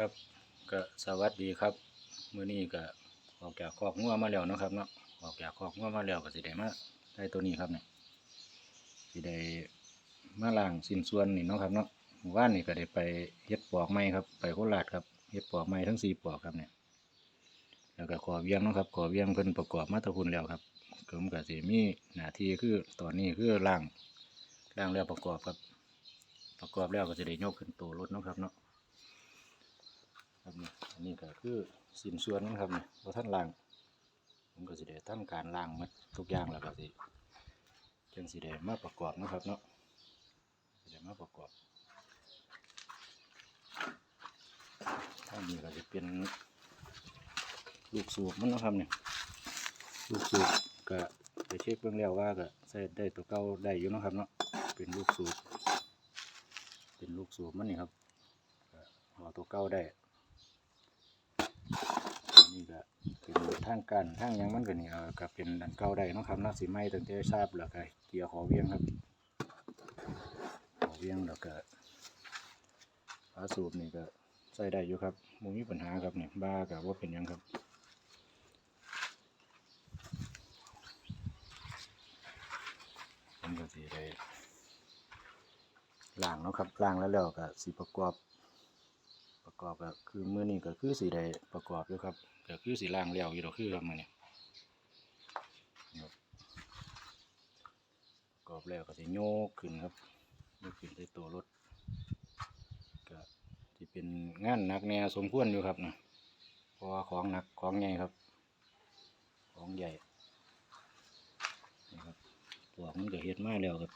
ครับก็สวัสดีครับมื้อนี้ก็ออกจากคอกงัวมาแล้วนะครับเนาะออกจากคอกงัวมาแล้วก็สิได้มาได้ตัวนี้ครับเนี่ยสิได้มาล้างสิ้นส่วนนี่เนาะครับเนาะหมู่บ้านนี่ก็ได้ไปเฮ็ดปอกไม้ครับ ไปโคราชครับเฮ็ดปอกไม้ทั้งสี่ปอกครับเนี่ยแล้วก็ขอเวียงเนาะครับขอเวียงเพิ่นประกอบมาตะคุณแล้วครับผมก็สิมีหน้าที่คือตอนนี้คือล้างล้างแล้วประกอบครับ ประกอบแล้วก็จะได้ยกขึ้นตัวรถเนาะครับเนาะ ครับนี่อันนี้ก็คือสินส่วนนะครับนี่พอท่านล้างผมก็สิได้ทำการล้างหมดทุกอย่างแล้วก็สิจังสิได้มาประกอบนะครับเนาะสิได้มาประกอบอันนี้ก็จะเป็นลูกสูบมันนะครับเนี่ยลูกสูบก็ไปเช็คเบื้องแล้วว่าก็ใส่ได้ตัวเก่าได้อยู่นะครับเนาะเป็นลูกสูบเป็นลูกสูบมันนี่ครับเอาตัวเก่าได้ นี่ก็เป็นทางการทางยังมันก็นี่เออก็เป็นอันเก่าได้นะครับนาะสิไม่ตั้งแต่ทราบแล้วก็เกี่ยวขอเวียงครับขอเวียงแล้วก็ฝาสูบนี่ก็ใส่ได้อยู่ครับมุมีปัญหาครับเนี่ยบ้ากับว่าเป็นยังครับผมก็สิได้ล้างเนาะครับล้างแล้วแล้วก็สิประกอบ กอบก็คือมื้อนี้ก็คือสีได้ประกอบอยู่ครับก็คือสีล่างแล้วอยู่ดอกคือครับมื้อนี้ประกอบแล้วก็สิโยกขึ้นครับโยกขึ้นใส่ตัวรถก็ที่เป็นงานหนักแน่สมควรอยู่ครับนะเพราะว่าของหนักของใหญ่ครับ ของใหญ่นี่ครับปวกมันก็เฮ็ดมาแล้วครับ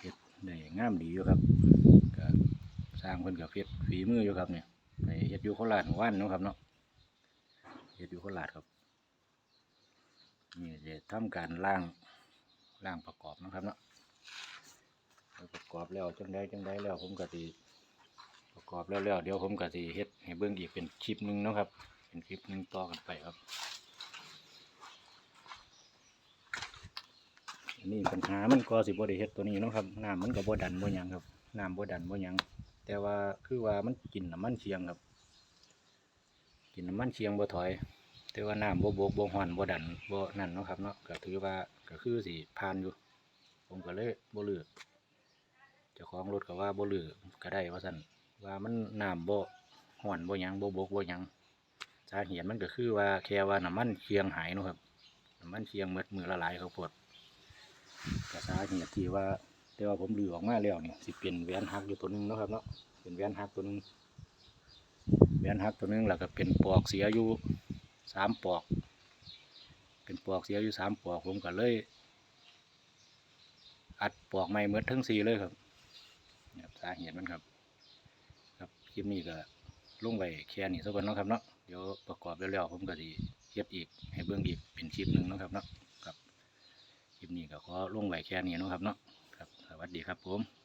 เฮ็ดได้งามดีอยู่ครับ ร้างเพิ่นกับเฮ็ดฝีมืออยู่ครับเนี่ยไปเฮ็ดอยู่โคราชหมู่บ้านเนาะครับเนาะเฮ็ดอยู่โคราชครับนี่จะทำการล่างล่างประกอบนะครับเนาะประกอบแล้วจังได้จังได้แล้วผมก็สิประกอบแล้วแล้วเดี๋ยวผมก็สิเฮ็ดให้เบิ่งอีกเป็นคลิปหนึงนะครับ เป็นคลิปหนึงต่อกันไปครับอันนี้ปัญหามันก็สิบ่ได้เฮ็ดตัวนี้เนาะครับน้ำมันก็บ่ดันบ่หยังครับน้ำบ่ดันบ่หยัง แต่ว่าคือว่ามันกินน้ำมันเชียงครับ กินน้ำมันเชียงบ่ถอย แต่ว่าน้ำบ่บกบ่ฮ้อนบ่ดันบ่นั่นเนาะครับเนาะก็ถือว่าก็คือสิผ่านอยู่ ผมก็เลยบ่ลือเจ้าของรถก็ว่าบ่ลือก็ได้ว่าซั่นว่ามันน้ำบ่ฮ้อนบ่ยังบ่บกบ่ยังสาเหตุมันก็คือว่าแค่ว่าน้ำมันเชียงหายเนาะครับน้ำมันเชียงหมดมือละลายเขาปวดก็สาเหตุที่ว่า แต่ว่าผมลือออกมาแล้วนี่สิเป็นแหวนหักอยู่ตัวหนึงนะครับเนาะเป็นแหวนหักตัวหนึงแหวนหักตัวหนึงแล้วก็เป็นปลอกเสียอยู่สามปลอก เป็นปลอกเสียอยู่สามปลอกผมก็เลย อัดปลอกใหม่เมื่อทั้งสี่เลยครับสาเหตุมันครับ ครับคลิปนี้ก็ลงไว้แค่นี้สักวันเนาะครับเนาะเดี๋ยวประกอบแล้วๆผมก็สิเฮ็ดอีกให้เบิ่งอีกเป็นคลิปหนึ่งนะครับเนาะครับคลิปนี้ก็ขอลงไว้แค่นี้นะครับเนาะ วัสดีครับผม